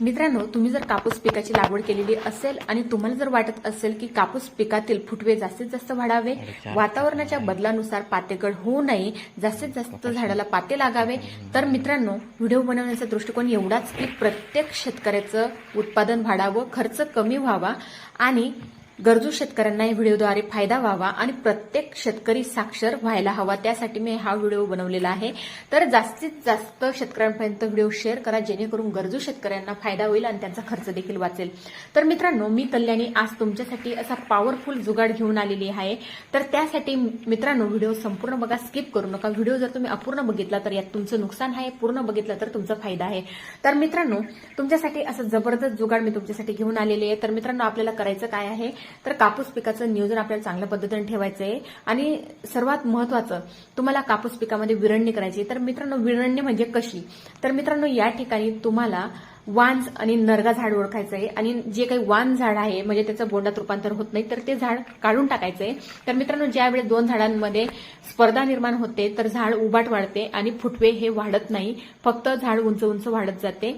मित्रांनो तुम्ही जर कापूस पिकाची लागवड केलेली असेल आणि तुम्हाला जर वाटत असेल की कापूस पिकातील फुटवे जास्तीत जास्त वाढावे वातावरणाच्या बदलानुसार पातेगड होऊ नये जास्तीत जास्त झाडाला पाते लागावे तर मित्रांनो व्हिडिओ बनवण्याचा दृष्टिकोन एवढाच की प्रत्येक शेतकऱ्याचं उत्पादन वाढावं खर्च कमी व्हावा आणि गरजू शेतकऱ्यांना या व्हिडिओद्वारे फायदा व्हावा आणि प्रत्येक शेतकरी साक्षर व्हायला हवा. त्यासाठी मी हा व्हिडिओ बनवलेला आहे. तर जास्तीत जास्त शेतकऱ्यांपर्यंत व्हिडिओ शेअर करा जेणेकरून गरजू शेतकऱ्यांना फायदा होईल आणि त्यांचा खर्च देखील वाचेल. तर मित्रांनो मी कल्याणी आज तुमच्यासाठी असा पॉवरफुल जुगाड घेऊन आलेली आहे. तर त्यासाठी मित्रांनो व्हिडिओ संपूर्ण बघा स्किप करू नका. व्हिडिओ जर तुम्ही अपूर्ण बघितला तर यात तुमचं नुकसान आहे. पूर्ण बघितलं तर तुमचा फायदा आहे. तर मित्रांनो तुमच्यासाठी असं जबरदस्त जुगाड मी तुमच्यासाठी घेऊन आलेली आहे. तर मित्रांनो आपल्याला करायचं काय आहे? तर कापूस पिकाचं नियोजन आपल्याला चांगल्या पद्धतीने ठेवायचं आहे आणि सर्वात महत्वाचं तुम्हाला कापूस पिकामध्ये विरळणी करायची आहे. तर मित्रांनो विरळणी म्हणजे कशी? तर मित्रांनो या ठिकाणी तुम्हाला वांज आणि नरगा झाड ओळखायचं आहे आणि जे काही वान झाड आहे म्हणजे त्याचं बोंडात रूपांतर होत नाही तर ते झाड काढून टाकायचं आहे तर मित्रांनो ज्यावेळेस दोन झाडांमध्ये स्पर्धा निर्माण होते तर झाड उबाट वाढते आणि फुटवे हे वाढत नाही. फक्त झाड उंच उंच वाढत जाते.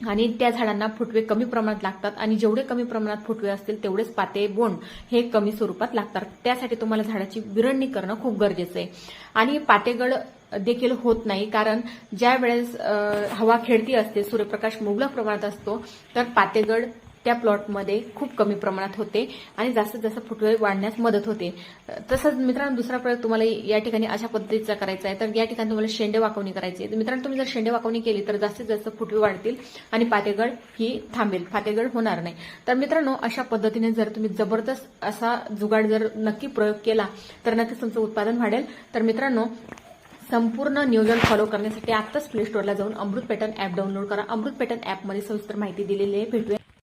आणि त्या झाडांना फुटवे कमी प्रमाणात लागतात आणि जेवढे कमी प्रमाणात फुटवे असतील तेवढेच पाते बोंड हे कमी स्वरूपात लागतात. त्यासाठी तुम्हाला झाडाची विरळणी करणं खूप गरजेचं आहे. आणि पातेगड देखील होत नाही कारण ज्या वेळेस हवा खेळती असते सूर्यप्रकाश मुबलक प्रमाणात असतो तर पातेगड त्या प्लॉटमध्ये खूप कमी प्रमाणात होते आणि जास्तीत जास्त फुटवे वाढण्यास मदत होते. तसंच मित्रांनो दुसरा प्रयोग तुम्हाला या ठिकाणी अशा पद्धतीचा करायचा आहे. तर या ठिकाणी तुम्हाला शेंडे वाकवणी करायची आहे. तर मित्रांनो तुम्ही जर शेंडे वाकवणी केली तर जास्तीत जास्त फुटवे वाढतील आणि पातेगड ही थांबेल. पातेगड होणार नाही. तर मित्रांनो अशा पद्धतीने जर तुम्ही जबरदस्त असा जुगाड जर नक्की प्रयोग केला तर नक्कीच तुमचं उत्पादन वाढेल. तर मित्रांनो संपूर्ण नियोजन फॉलो करण्यासाठी आत्ताच प्ले स्टोअरला जाऊन अमृत पॅटर्न ऍप डाउनलोड करा. अमृत पॅटर्न ऍपमध्ये सविस्तर माहिती दिलेली आहे. भेटूया.